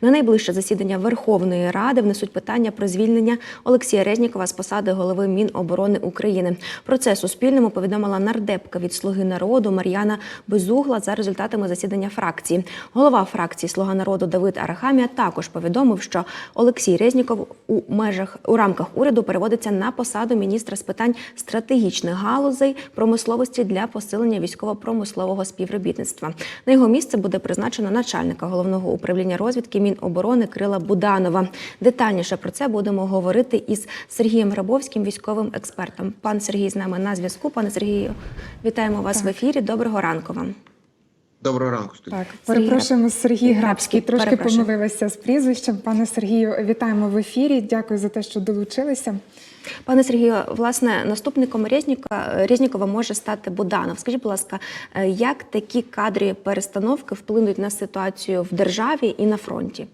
На найближче засідання Верховної Ради внесуть питання про звільнення Олексія Резнікова з посади голови Міноборони України. Про це Суспільному повідомила нардепка від Слуги народу Мар'яна Безугла за результатами засідання фракції. Голова фракції Слуга народу Давид Арахамія також повідомив, що Олексій Резніков у межах у рамках уряду переводиться на посаду міністра з питань стратегічних галузей промисловості для посилення військово-промислового співробітництва. На його місце буде призначено начальника головного управління розвідки Міноборони Крила Буданова. Детальніше про це будемо говорити із Сергієм Грабовським, військовим експертом. Пан Сергій з нами на зв'язку. Пане Сергію, вітаємо вас в ефірі. Доброго ранку вам. Доброго ранку, студія. Так, перепрошуємо Сергій Грабський. Грабський, Трошки помилилася з прізвищем. Пане Сергію, вітаємо в ефірі. Дякую за те, що долучилися. Пане Сергію, власне, наступником Резніка, Резнікова може стати Буданов. Скажіть, будь ласка, е, як такі кадрові перестановки вплинуть на ситуацію в державі і на фронті?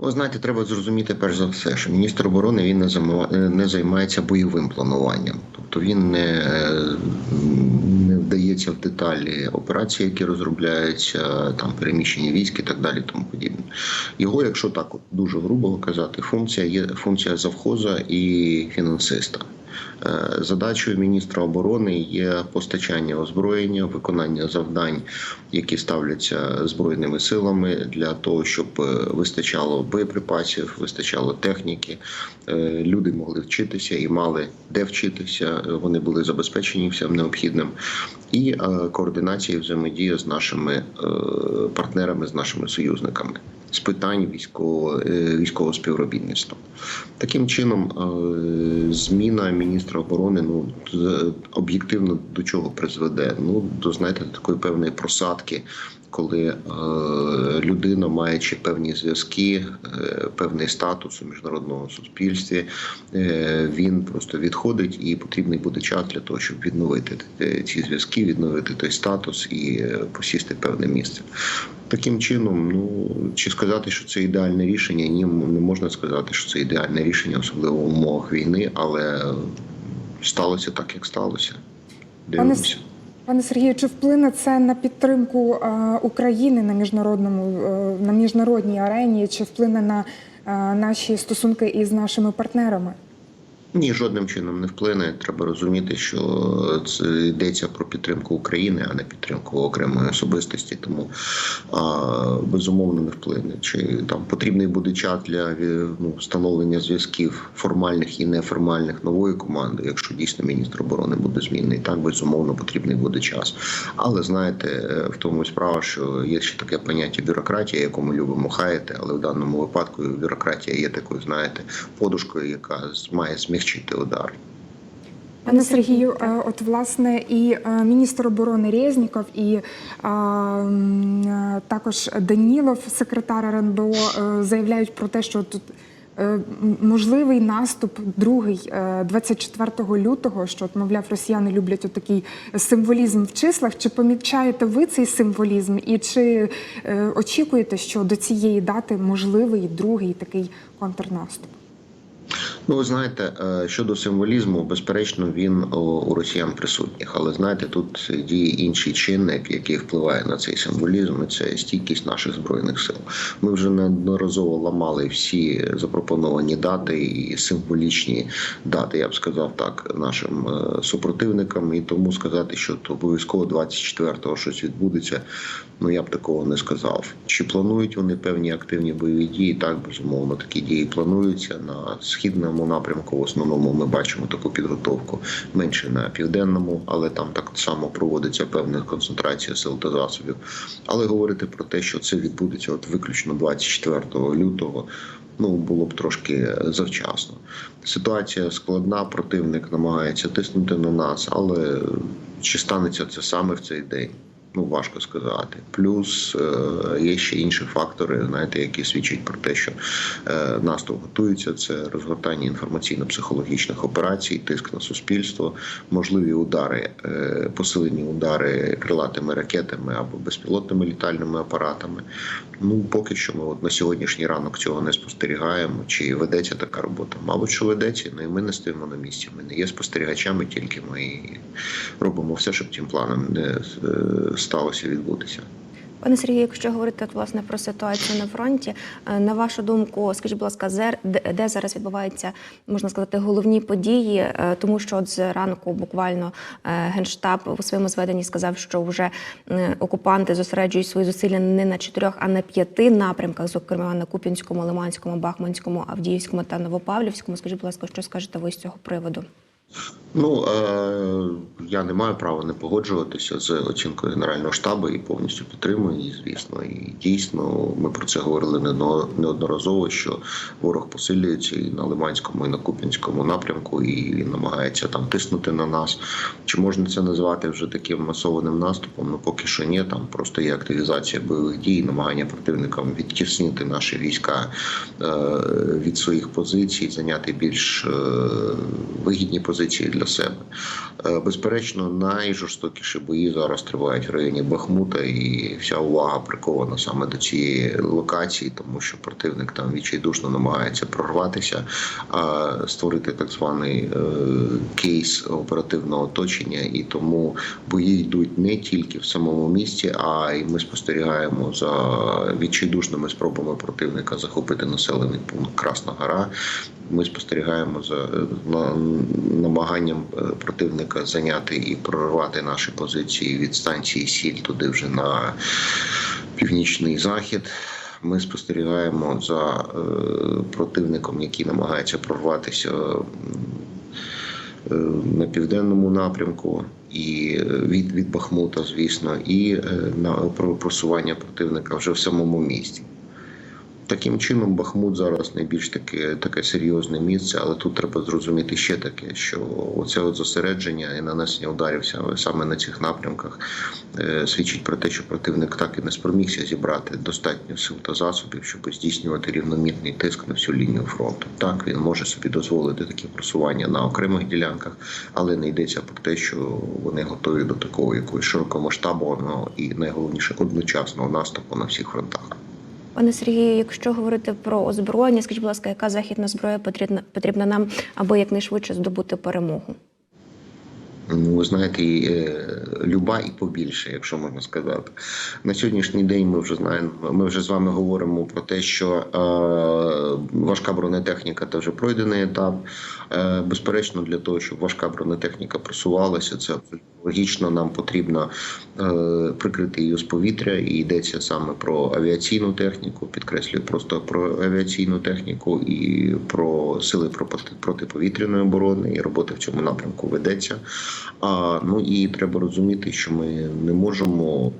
Ви знаєте, треба зрозуміти перш за все, що міністр оборони він не не займається бойовим плануванням, тобто він не, не вдається в деталі операції, які розробляються, там переміщення військ і так далі. Тому подібне. Його, якщо так от дуже грубо казати, функція є функція завхоза і фінансиста. Е, Задачою міністра оборони є постачання озброєння, виконання завдань, які ставляться збройними силами для того, щоб е, вистачало боєприпасів, вистачало техніки. е, Люди могли вчитися і мали де вчитися. Вони були забезпечені всім необхідним. І е, координація і взаємодія з нашими е, партнерами, з нашими союзниками з питань військового, е, військового співробітництва. Таким чином, зміна міністра оборони ну об'єктивно до чого призведе? Ну до знаєте, такої певної просадки, коли е, людина, маючи певні зв'язки, е, певний статус у міжнародному суспільстві, е, він просто відходить, і потрібний буде час для того, щоб відновити ці зв'язки, відновити той статус і посісти певне місце. Таким чином, ну чи сказати, що це ідеальне рішення? Ні, не можна сказати, що це ідеальне рішення, особливо в умовах війни, але сталося так, як сталося. Дивимося. Пане Сергію, чи вплине це на підтримку е, України на міжнародному е, на міжнародній арені? Чи вплине на е, наші стосунки із нашими партнерами? Ні, жодним чином не вплине. Треба розуміти, що це йдеться про підтримку України, а не підтримку окремої особистості. Тому а, безумовно не вплине. Чи там потрібний буде час для е, ну, встановлення зв'язків формальних і неформальних нової команди, якщо дійсно міністр оборони буде змінений, так безумовно потрібний буде час. Але знаєте, е, в тому справа, що є ще таке поняття бюрократія, яку ми любимо хаяти, але в даному випадку бюрократія є такою, знаєте, подушкою, яка має змягчити удар. Пане Сергію, е, от власне і е, міністр оборони Резніков, і м, е, також Данілов, секретар РНБО, заявляють про те, що тут. Можливий наступ другий е, 24 лютого, що от, мовляв, росіяни люблять отакий символізм в числах. Чи помічаєте ви цей символізм, і чи очікуєте, що до цієї дати можливий другий такий контрнаступ? Ну, ви знаєте, е, щодо символізму, безперечно, він у росіян присутній. Але знаєте, тут діє інший чинник, який впливає на цей символізм. і Це стійкість наших збройних сил. Ми вже неодноразово ламали всі запропоновані дати і символічні дати, я б сказав так, нашим е, супротивникам. І тому сказати, що то обов'язково 24-го щось відбудеться. Ну я б такого не сказав. Чи планують вони певні активні бойові дії? Так, безумовно, такі дії плануються на східному напрямку. В основному ми бачимо таку підготовку менше на південному, але там так само проводиться певна концентрація сил та засобів. Але говорити про те, що це відбудеться от виключно 24 лютого. Ну, було б трошки завчасно. Ситуація складна, противник намагається тиснути на нас, але чи станеться це саме в цей день? Ну, важко сказати. Плюс е, є ще інші фактори, знаєте, які свідчать про те, що е, наступ готується. Це розгортання інформаційно-психологічних операцій, тиск на суспільство, можливі удари, е, посилені удари крилатими ракетами або безпілотними літальними апаратами. Ну, поки що ми от на сьогоднішній ранок цього не спостерігаємо. Чи ведеться така робота? Мабуть, що ведеться, ну і ми не стоїмо на місці. Ми не є спостерігачами, тільки ми робимо все, щоб тим планом не е, сталося відбутися. Пане Сергію, якщо говорити власне про ситуацію на фронті, е, на вашу думку, скажіть, будь ласка, де, зараз відбуваються, можна сказати, головні події, Е, тому що от зранку буквально е, генштаб у своєму зведенні сказав, що вже окупанти зосереджують свої зусилля не на чотирьох, а на п'яти напрямках, зокрема на Куп'янському, Лиманському, Бахманському, Авдіївському та Новопавлівському. Скажіть, будь ласка, що скажете ви з цього приводу? Ну е, я не маю права не погоджуватися з оцінкою Генерального штабу і повністю підтримую її, звісно. І дійсно, ми про це говорили неодно- неодноразово, що ворог посилюється і на Лиманському, і на Куп'янському напрямку, і він намагається там тиснути на нас. Чи можна це назвати вже таким масованим наступом? Ну поки що ні. Там просто є активізація бойових дій, намагання противникам відтіснити наші війська е, від своїх позицій, зайняти більш е, вигідні позиції для себе. Е, Безперечно, найжорстокіші бої зараз тривають в районі Бахмута, і вся увага прикована саме до цієї локації, тому що противник там відчайдушно намагається прорватися, створити так званий е, кейс оперативного оточення, і тому бої йдуть не тільки в самому місті, а й ми спостерігаємо за відчайдушними спробами противника захопити населений пункт Красна Гора. Ми спостерігаємо за намаганням е, противника зайняти і прорвати наші позиції від станції Сіль туди вже на північний захід. Ми спостерігаємо за е, противником, який намагається прорватися е, на південному напрямку, і від, від Бахмута, звісно, і на про- просування противника вже в самому місті. Таким чином, Бахмут зараз найбільш таке, таке серйозне місце, але тут треба зрозуміти ще таке, що оце от зосередження і нанесення ударів саме- на цих напрямках е, свідчить про те, що противник так і не спромігся зібрати достатньо сил та засобів, щоб здійснювати рівномірний тиск на всю лінію фронту. Так він може собі дозволити такі просування на окремих ділянках, але не йдеться про те, що вони готові до такого якогось широкомасштабного і найголовніше одночасного наступу на всіх фронтах. Пане Сергію, якщо говорити про озброєння, скажіть, будь ласка, яка західна зброя потрібна потрібна нам, аби якнайшвидше здобути перемогу? Ну, ви знаєте, е, люба і побільше, якщо можна сказати. На сьогоднішній день ми вже знаємо. Ми вже з вами говоримо про те, що е, важка бронетехніка це вже пройдений етап. Е, безперечно, для того, щоб важка бронетехніка просувалася, це логічно. Нам потрібно е, прикрити її з повітря, і йдеться саме про авіаційну техніку. Підкреслюю просто про авіаційну техніку і про сили проти- протиповітряної оборони. І робота в цьому напрямку ведеться. А, ну і треба розуміти, що ми не можемо.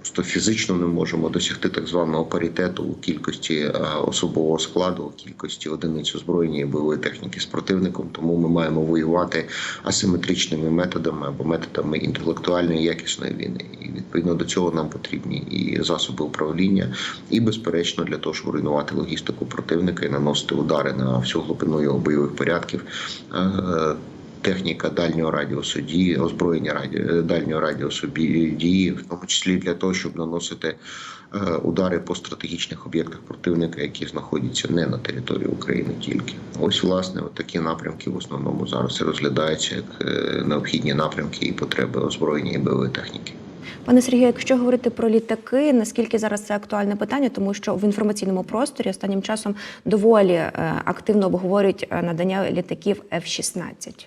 Просто фізично не можемо досягти так званого паритету у кількості е, особового складу, у кількості одиниць озброєння бойової техніки з противником. Тому ми маємо воювати асиметричними методами або методами інтелектуальної якісної війни. І відповідно до цього нам потрібні і засоби управління, і безперечно для того, щоб руйнувати логістику противника і наносити удари на всю глибину його бойових порядків. Е, техніка дальнього радіусу дії, озброєння раді... дальнього радіусу бі- дії, в тому числі для того, щоб наносити е, удари по стратегічних об'єктах противника, які знаходяться не на території України тільки. Ось власне от такі напрямки в основному зараз розглядаються як е, необхідні напрямки і потреби озброєння і бойової техніки. Пане Сергію, якщо говорити про літаки, наскільки зараз це актуальне питання, тому що в інформаційному просторі останнім часом доволі е, активно обговорюють е, надання літаків F-16.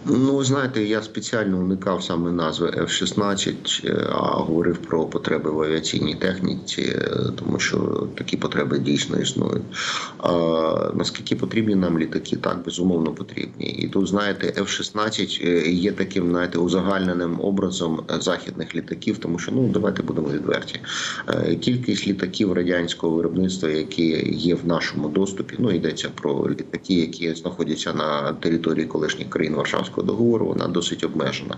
Ну, знаєте, я спеціально уникав саме назви F-16, е, а говорив про потреби в авіаційній техніці, е, тому що такі потреби дійсно існують. А, наскільки потрібні нам літаки? Так, безумовно потрібні. І тут, знаєте, F-16 е, є таким, знаєте, узагальненим образом західних літаків, тому що ну давайте будемо відверті. Кількість літаків радянського виробництва, які є в нашому доступі, ну йдеться про літаки, які знаходяться на території колишніх країн Варшавського договору, вона досить обмежена.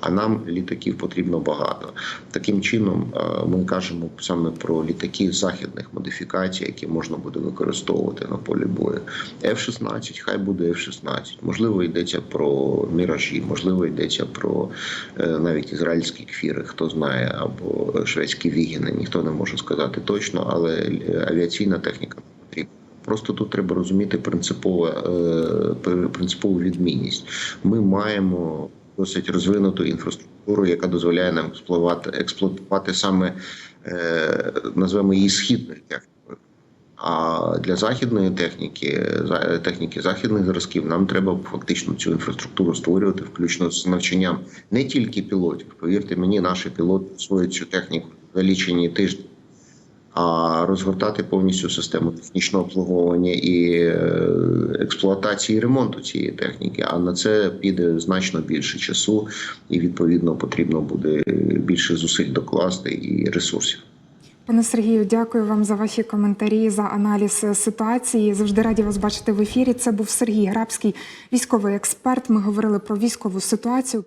А нам літаків потрібно багато. Таким чином, е, ми кажемо саме про літаки західних модифікацій, які можна буде використовувати на полі бою. F-16, хай буде F-16. Можливо, йдеться про міражі, можливо, йдеться про е, навіть ізраїльські кфіри, хто знає, або шведські вігіни, ніхто не може сказати точно, але е, авіаційна техніка. Просто тут треба розуміти принципове, е, принципову відмінність. Ми маємо досить розвинуту інфраструктуру, яка дозволяє нам експлуатувати, експлуатувати саме е, назвемо її східною технікою. А для західної техніки, техніки західних зразків, нам треба фактично цю інфраструктуру створювати, включно з навчанням не тільки пілотів. Повірте мені, наші пілоти освоюють цю техніку за лічені тижні, а розгортати повністю систему технічного обслуговування і е, експлуатації і ремонту цієї техніки. А на це піде значно більше часу, і відповідно потрібно буде більше зусиль докласти і ресурсів. Пане Сергію, дякую вам за ваші коментарі, за аналіз е, ситуації. Завжди раді вас бачити в ефірі. Це був Сергій Грабський, військовий експерт. Ми говорили про військову ситуацію.